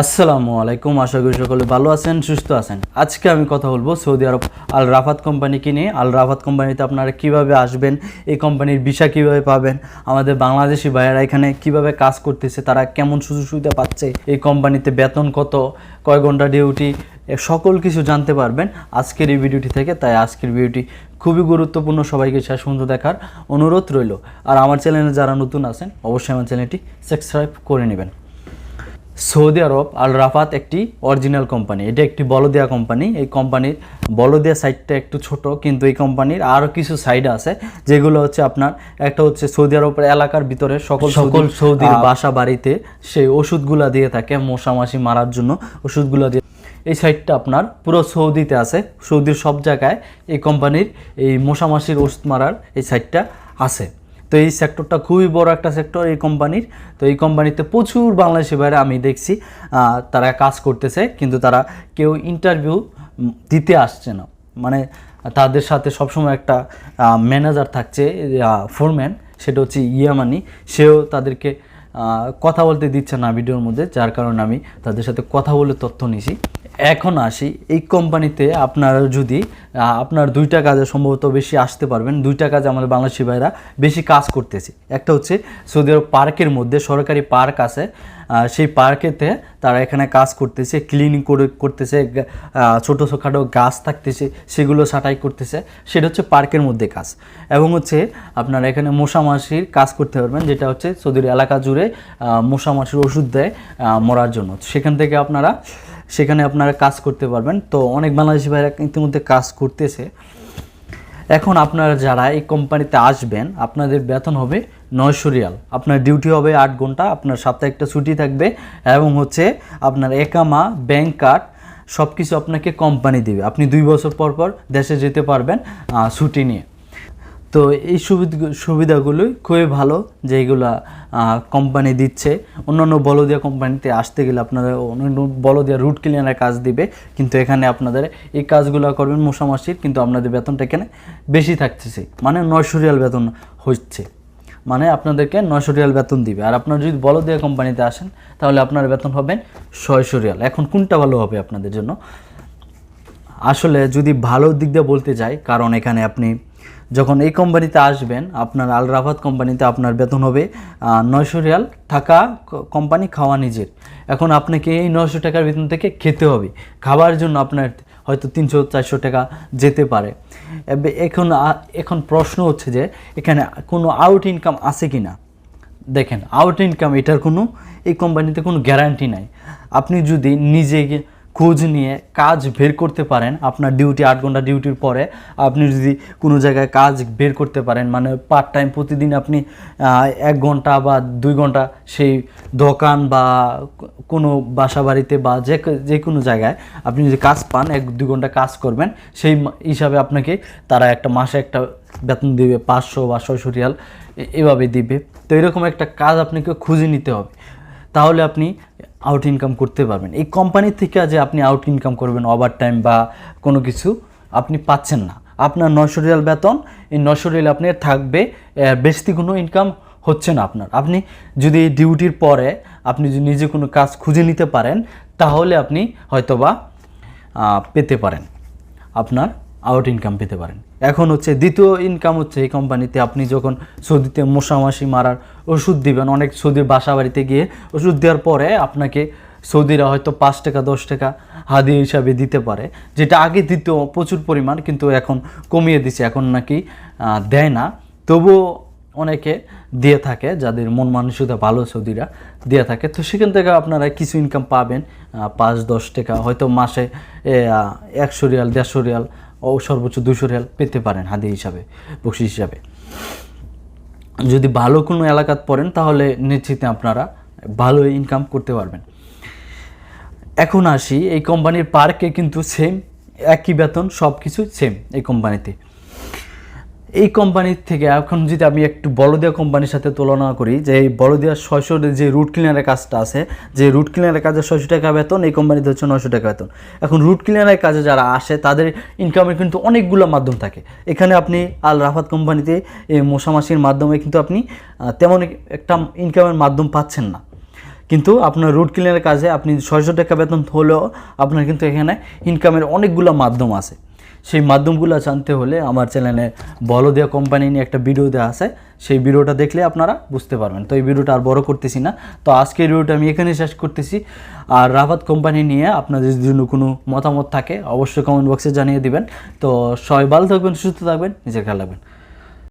আসসালামু আলাইকুম, আশা করি সকলে ভালো আছেন, সুস্থ আছেন। আজকে আমি কথা বলব সৌদি আরব আল রাফাত কোম্পানিকে নিয়ে। আল রাফাত কোম্পানিতে আপনারা কীভাবে আসবেন, এই কোম্পানির ভিসা কীভাবে পাবেন, আমাদের বাংলাদেশি ভাইয়েরা এখানে কীভাবে কাজ করতেছে, তারা কেমন সুযোগ সুবিধা পাচ্ছে, এই কোম্পানিতে বেতন কত, কয় ঘণ্টা ডিউটি সকল কিছু জানতে পারবেন আজকের এই ভিডিওটি থেকে। তাই আজকের ভিডিওটি খুবই গুরুত্বপূর্ণ, সবাইকে শেষ পর্যন্ত দেখার অনুরোধ রইল। আর আমার চ্যানেলে যারা নতুন আছেন, অবশ্যই আমার চ্যানেলটি সাবস্ক্রাইব করে নেবেন। সৌদি আরব আল রাফাত একটি অরিজিনাল কোম্পানি এটা একটি বলদিয়া কোম্পানি এই কোম্পানির বলদিয়া সাইডটা একটু ছোট কিন্তু এই কোম্পানির আরও কিছু সাইড আছে যেগুলো হচ্ছে আপনার একটা হচ্ছে সৌদি আরবের এলাকার ভিতরে সকল সকল সৌদির বাসা বাড়িতে সেই ওষুধগুলা দিয়ে থাকে মশা মাছি মারার জন্য ওষুধগুলো দিয়ে। এই সাইডটা আপনার পুরো সৌদিতে আছে। সৌদির সব জায়গায় এই কোম্পানির এই মশা মাছির ওষুধ মারার এই সাইডটা আছে। তো এই সেক্টরটা খুবই বড় একটা সেক্টর এই কোম্পানির তো এই কোম্পানিতে প্রচুর বাংলাদেশি ভাইরা আমি দেখছি তারা কাজ করতেছে, কিন্তু তারা কেউ ইন্টারভিউ দিতে আসছে না। মানে তাদের সাথে সবসময় একটা ম্যানেজার থাকছে ফোরম্যান সেটা হচ্ছে ইয়ামানি। সেও তাদেরকে কথা বলতে দিচ্ছে না ভিডিওর মধ্যে, যার কারণে আমি তাদের সাথে কথা বলে তথ্য নিছি। এখন আসি এই কোম্পানিতে আপনারা যদি আপনার দুইটা কাজে সম্ভবত বেশি আসতে পারবেন দুইটা কাজে আমাদের বাংলাদেশি ভাইরা বেশি কাজ করতেছে। একটা হচ্ছে সৌদি আরব পার্কের মধ্যে সরকারি পার্ক আছে সেই পার্কেতে তারা এখানে কাজ করতেছে ক্লিনিং করে করতেছে ছোটো ছোটখাটো গাছ থাকতেছে সেগুলো ছাঁটাই করতেছে সেটা হচ্ছে পার্কের মধ্যে কাজ। এবং হচ্ছে আপনারা এখানে মশা মাছির কাজ করতে পারবেন যেটা হচ্ছে সৌদির এলাকা জুড়ে আহ, মশা মাছির ওষুধ দেয় মরার জন্য। সেখান থেকে আপনারা সেখানে আপনারা কাজ করতে পারবেন। তো অনেক বাংলাদেশি ভাইরা ইতিমধ্যে কাজ করতেছে। এখন আপনারা যারা এই কোম্পানিতে আসবেন, আপনাদের বেতন হবে নয়শো রিয়াল। আপনার ডিউটি হবে আট ঘণ্টা, আপনার সপ্তাহে একটা ছুটি থাকবে এবং হচ্ছে আপনার একামা ব্যাংক কার্ড সব কিছু আপনাকে কোম্পানি দেবে। আপনি দুই বছর পর পর দেশে যেতে পারবেন ছুটি নিয়ে। তো এই সুবিধা, সুবিধাগুলোই খুবই ভালো যেগুলা কোম্পানি দিচ্ছে। অন্যান্য বলদিয়া কোম্পানিতে আসতে গেলে আপনারা অন্যান্য বলদিয়া রুট ক্লিনারের কাজ দিবে। কিন্তু এখানে আপনাদের এই কাজগুলো করবেন মশামাসির, কিন্তু আপনাদের বেতনটা এখানে বেশি থাকতেছে। মানে নয়শো রিয়াল বেতন হচ্ছে। মানে আপনাদেরকে নয়শো রিয়াল বেতন দিবে। আর আপনারা যদি বলদিয়া কোম্পানিতে আসেন, তাহলে আপনার বেতন হবেন ছয়শো রিয়াল। এখন কোনটা ভালো হবে আপনাদের জন্য? আসলে যদি ভালো দিক দিয়ে বলতে যাই, কারণ এখানে আপনি যখন এই কোম্পানিতে আসবেন, আপনার আল রাফাত কোম্পানিতে আপনার বেতন হবে নয়শো রিয়াল থাকা কোম্পানি খাওয়া নিজের। এখন আপনাকে এই নয়শো টাকার বেতন থেকে খেতে হবে। খাবার জন্য আপনার হয়তো তিনশো, চারশো টাকা যেতে পারে। এখন এখন প্রশ্ন হচ্ছে যে, এখানে কোনো আউট ইনকাম আছে কি না দেখেন আউট ইনকাম এটার কোনো, এই কোম্পানিতে কোনো গ্যারান্টি নাই। আপনি যদি নিজে খোঁজ নিয়ে কাজ বের করতে পারেন। আপনার ডিউটি আট ঘণ্টা ডিউটির পরে আপনি যদি কোনো জায়গায় কাজ বের করতে পারেন মানে পার্ট টাইম প্রতিদিন আপনি এক ঘণ্টা বা দুই ঘণ্টা সেই দোকান বা কোনো বাসা বাড়িতে বা যে যে কোনো জায়গায় আপনি যদি কাজ পান, এক দুই ঘণ্টা কাজ করবেন, সেই হিসাবে আপনাকে তারা একটা মাসে একটা বেতন দিবে পাঁচশো বা ছয়শো রিয়াল এভাবে দিবে। তো এরকম একটা কাজ আপনাকে খুঁজে নিতে হবে। তাহলে আপনি আউট ইনকাম করতে পারবেন। এই কোম্পানি থেকে যে আপনি আউট ইনকাম করবেন ওভার টাইম বা কোনো কিছু, আপনি পাচ্ছেন না। আপনার নশো রিয়াল বেতন, এই নশো রিয়াল আপনি থাকবে বেশি কোনো ইনকাম হচ্ছে না আপনার। আপনি যদি ডিউটির পরে আপনি যদি নিজে কোনো কাজ খুঁজে নিতে পারেন, তাহলে আপনি হয়তোবা পেতে পারেন। আপনার আউট ইনকাম পেতে পারেন। এখন হচ্ছে দ্বিতীয় ইনকাম হচ্ছে এই কোম্পানিতে আপনি যখন সৌদিতে মশামাছি মারার ওষুধ দিবেন, অনেক সৌদির বাসা বাড়িতে গিয়ে ওষুধ দেওয়ার পরে আপনাকে সৌদিরা হয়তো পাঁচ টাকা, দশ টাকা হাদিয়া হিসাবে দিতে পারে, যেটা আগে দিত প্রচুর পরিমাণ কিন্তু এখন কমিয়ে দিচ্ছে এখন নাকি দেয় না। তবুও অনেকে দিয়ে থাকে, যাদের মন মানসিকতা ভালো সৌদিরা দিয়ে থাকে। তো সেখান থেকে আপনারা কিছু ইনকাম পাবেন পাঁচ, দশ টাকা, হয়তো মাসে একশো রিয়াল, দেড়শো রিয়াল ও সর্বোচ্চ দুশো রিয়াল পেতে পারেন হাদি হিসাবে, বকশিস হিসাবে। যদি ভালো কোনো এলাকাত পড়েন, তাহলে নিশ্চিতে আপনারা ভালো ইনকাম করতে পারবেন। এখন আসি, এই কোম্পানির পার্কে কিন্তু সেম একই বেতন সব কিছু সেম এই কোম্পানিতে এই কোম্পানির থেকে এখন যদি আমি একটু বড়দিয়া কোম্পানির সাথে তুলনা করি, যে এই বড়দিয়া ছয়শো যে রুট ক্লিনারের কাজটা আছে, যে রুট ক্লিনারের কাজে ছয়শো টাকা বেতন, এই কোম্পানিতে হচ্ছে নশো টাকা বেতন। এখন রুট ক্লিনারের কাজে যারা আসে, তাদের ইনকামের কিন্তু অনেকগুলো মাধ্যম থাকে। এখানে আপনি আল রাফাত কোম্পানিতে এই মশামাসির মাধ্যমে কিন্তু আপনি তেমন একটা ইনকামের মাধ্যম পাচ্ছেন না। কিন্তু আপনার রুট ক্লিনারের কাজে আপনি ছয়শো টাকা বেতন হলেও আপনার কিন্তু এখানে ইনকামের অনেকগুলো মাধ্যম আছে। সেই মাধ্যমগুলো জানতে হলে আমার চ্যানেলে বলদিয়া কোম্পানি নিয়ে একটা ভিডিও দেওয়া আছে। সেই ভিডিওটা দেখলে আপনারা বুঝতে পারবেন। তো এই ভিডিওটা আর বড় করতেছি না। তো আজকের ভিডিওটা আমি এখানে শেষ করতেছি। আর রাফাত কোম্পানি নিয়ে আপনাদের জন্য কোনো মতামত থাকে, অবশ্যই কমেন্ট বক্সে জানিয়ে দিবেন। তো সবাই ভালো থাকবেন, সুস্থ থাকবেন, নিজের খেয়াল রাখবেন।